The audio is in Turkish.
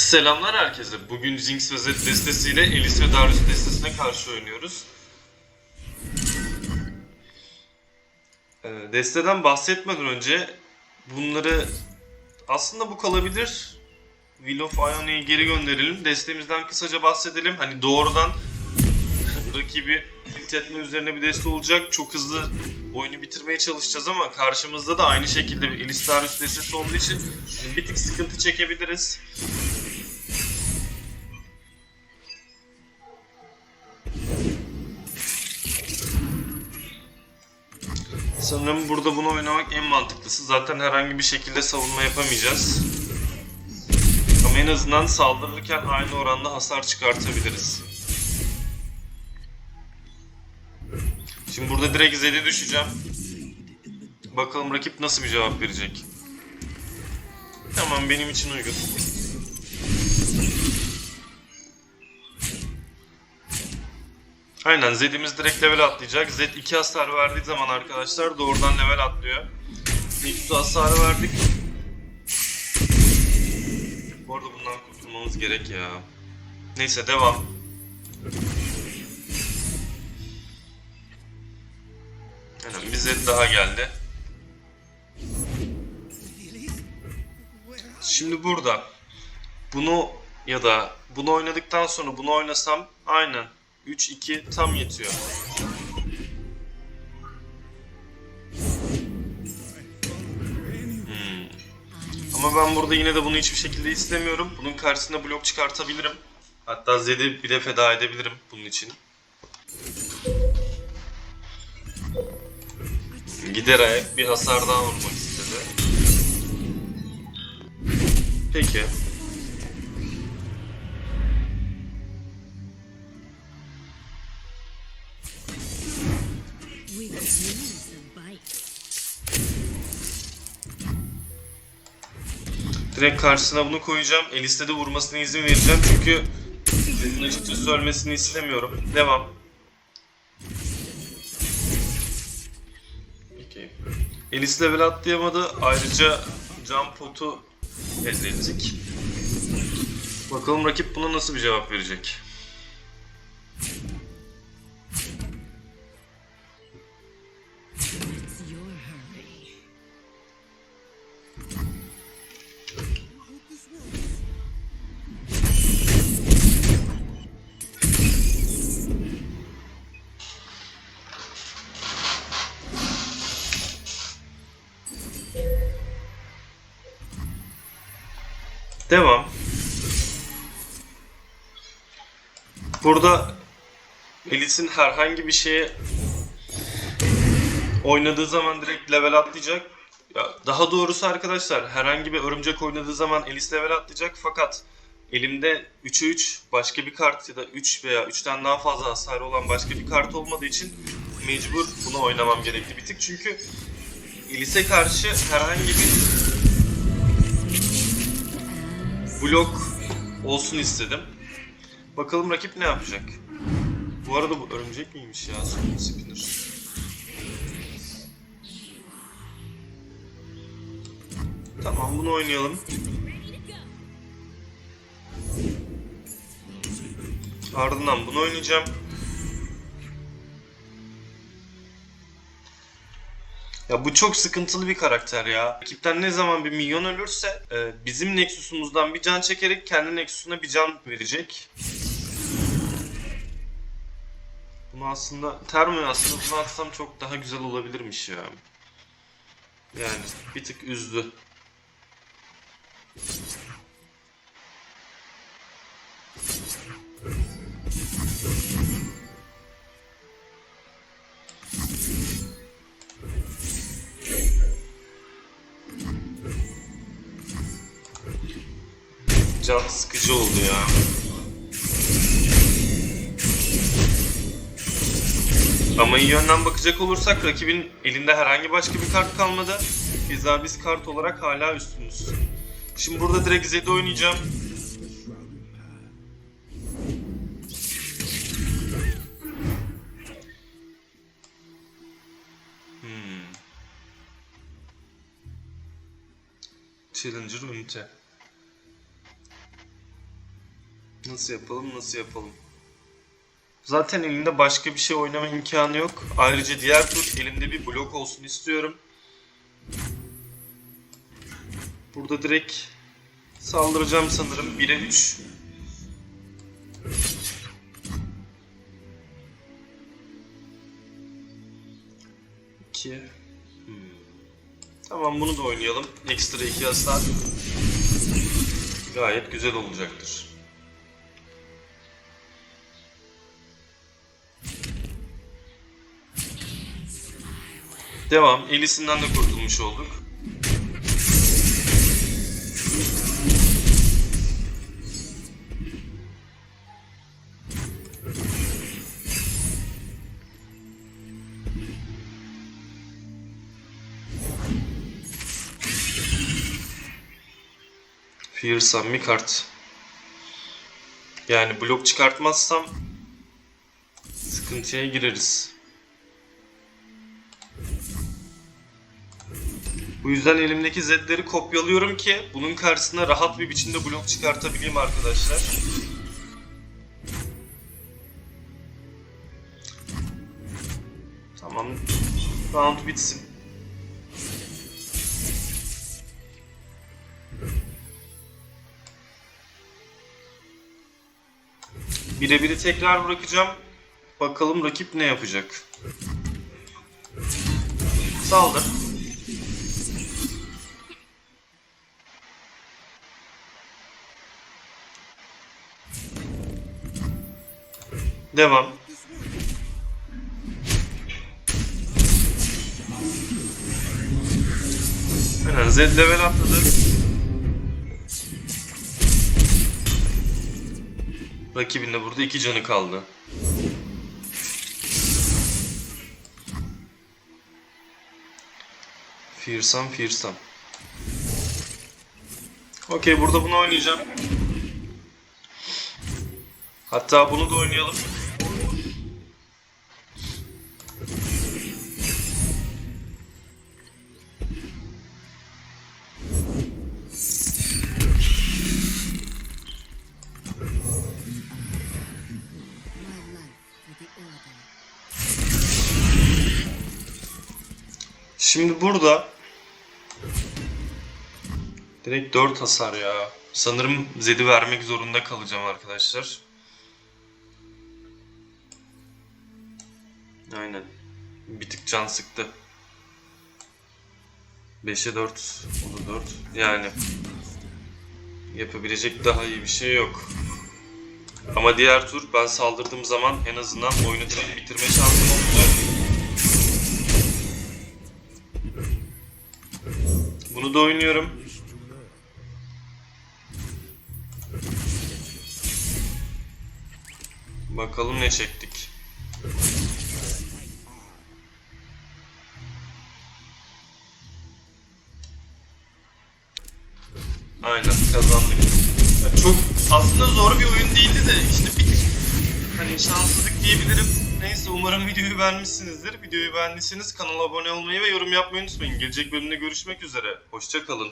Selamlar herkese. Bugün Jinx ve Zed destesiyle Elis ve Darius destesine karşı oynuyoruz. Ee, Desteden bahsetmeden önce bunları aslında bu kalabilir. Will of Ionia'yı geri gönderelim. Destemizden kısaca bahsedelim. Hani doğrudan rakibi tilt etme üzerine bir deste olacak. Çok hızlı oyunu bitirmeye çalışacağız ama karşımızda da aynı şekilde bir Elis Darius destesi olduğu için bir tık sıkıntı çekebiliriz. Sanırım burada bunu oynamak en mantıklısı. Zaten herhangi bir şekilde savunma yapamayacağız. Ama en azından saldırırken aynı oranda hasar çıkartabiliriz. Şimdi burada direkt Zed'e düşeceğim. Bakalım rakip nasıl bir cevap verecek. Tamam benim için uygun. Aynen Zed'imiz direkt level atlayacak. Zed 2 hasar verdiği zaman arkadaşlar doğrudan level atlıyor. İlk hasarı verdik. Bu arada bundan kurtulmamız gerek ya. Neyse devam. Aynen bir Zed daha geldi. Şimdi burada bunu ya da bunu oynadıktan sonra bunu oynasam aynen 3-2 tam yetiyor. Hmm. Ama ben burada yine de bunu hiçbir şekilde istemiyorum. Bunun karşısına blok çıkartabilirim. Hatta Zed'i bile feda edebilirim bunun için. Gider ayak bir hasar daha vurmak istedi. Peki. Direkt karşısına bunu koyacağım. Elis'te de vurmasına izin vereceğim çünkü Zed'in açıkçası ölmesini istemiyorum. Devam. Peki. Elis level atlayamadı. Ayrıca can potu elde ettik. Bakalım rakip buna nasıl bir cevap verecek. Devam. Burada Elis'in herhangi bir şeye oynadığı zaman direkt level atlayacak. Ya daha doğrusu arkadaşlar herhangi bir örümcek oynadığı zaman Elis level atlayacak fakat elimde 3'e 3 başka bir kart ya da 3 veya 3'ten daha fazla hasarı olan başka bir kart olmadığı için mecbur bunu oynamam gerekli bir tık. Çünkü Elis'e karşı herhangi bir blok olsun istedim. Bakalım rakip ne yapacak. Bu arada bu örümcek miymiş ya? Spinner. Tamam bunu oynayalım. Ardından bunu oynayacağım. Ya bu çok sıkıntılı bir karakter ya. Rakipten ne zaman bir milyon ölürse e, bizim Nexus'umuzdan bir can çekerek kendi Nexus'una bir can verecek. Bunu aslında Termo'yu aslında bunu atsam çok daha güzel olabilirmiş ya. Yani bir tık üzdü. Can sıkıcı oldu ya. Ama iyi yönden bakacak olursak rakibin elinde herhangi başka bir kart kalmadı. Biz daha biz kart olarak hala üstünüz. Şimdi burada direkt Zed'i oynayacağım. Hmm. Challenger ünite. Nasıl yapalım, nasıl yapalım? Zaten elinde başka bir şey oynama imkanı yok. Ayrıca diğer tur elimde bir blok olsun istiyorum. Burada direkt saldıracağım sanırım 1'e 3. İki. Tamam bunu da oynayalım. Ekstra 2 hasar. Gayet güzel olacaktır. Devam. Elis'inden de kurtulmuş olduk. Fearsome bir kart. Yani blok çıkartmazsam sıkıntıya gireriz. Bu yüzden elimdeki Z'leri kopyalıyorum ki bunun karşısına rahat bir biçimde blok çıkartabileyim arkadaşlar. Tamam. Round bitsin. Birebiri tekrar bırakacağım. Bakalım rakip ne yapacak. Saldır. Devam. Aynen Z level atladı. Rakibin de burada iki canı kaldı. Fearsome, Fearsome. Okey burada bunu oynayacağım. Hatta bunu da oynayalım. Şimdi burada direkt 4 hasar ya. Sanırım Zed'i vermek zorunda kalacağım arkadaşlar. Aynen. Bir tık can sıktı. 5'e 4, o da 4. Yani yapabilecek daha iyi bir şey yok. Ama diğer tur ben saldırdığım zaman en azından oyunu bitirme şansım olacak. Bunu da oynuyorum. Bakalım ne çektik. Aynen kazandık. Ya çok aslında zor bir oyun değildi de işte bir hani şanssızlık diyebilirim. Neyse umarım videoyu beğenmişsinizdir. Videoyu beğendiyseniz kanala abone olmayı ve yorum yapmayı unutmayın. Gelecek bölümde görüşmek üzere. Hoşça kalın.